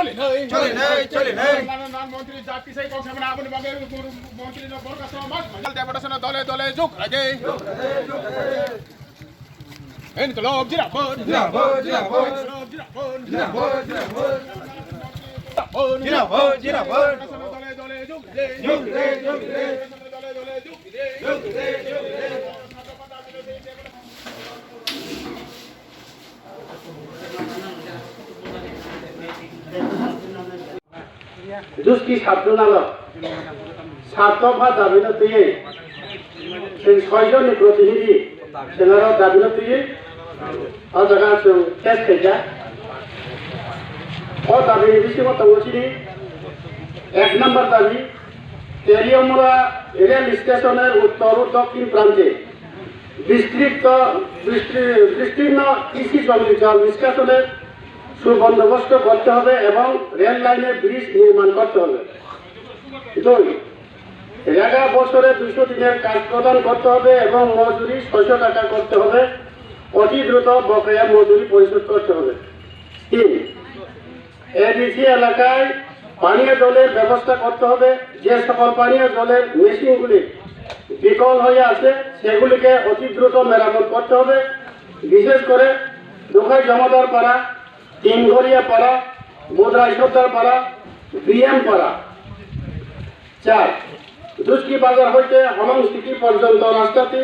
চলে নাই চলে নাই, চলে নাই। মন্ত্রী জাতি সেই কংস আমরা আপন বাগের মন্ত্রী বরকাস মাস দেবদাসন দলে দলে যুগ রাজে ইনকলাব জিরাবন জিরাবত, জিরাবত, ইনকলাব জিরাবন জিরাবত, জিরাবত, জিরাবন জিরাবত, জুসকি ছাত্র নালা সাতফা দাবি না তুই? ছয়জন প্রতিনিধি সেনারা দাবি না তুই? আর জায়গা সে টেস খেজা ও দাবি নিবিসি মতো বলছিনি এক নম্বর দাবি তেরিয়মরা রেল স্টেশনের উত্তর ও দক্ষিণ প্রান্তে বিস্তৃত বিস্তৃত কৃষি জমি নিষ্কাশনের সুবন্দোবস্ত করতে হবে এবং রেল লাইনে ব্রিজ নির্মাণ করতে হবে। দুই, এগারো বছরে দুশো দিনের কাজ প্রদান করতে হবে এবং মজুরি ছয়শো টাকা করতে হবে। অতি দ্রুত বকেয়া মজুরি পরিশোধ করতে হবে। তিন, এডিসি এলাকায় পানীয় জলের ব্যবস্থা করতে হবে। যে সকল পানীয় জলের মেশিনগুলি বিকল হয়ে আছে, সেগুলিকে অতি দ্রুত মেরামত করতে হবে। বিশেষ করে দুখাই জমাদার পাড়া তিনঘরিয়া পাড়া গোদরা সর্দার পাড়া, বিএম পাড়া। চার, দুষ্কি বাজার হইতে হমং সিটি পর্যন্ত রাস্তাটি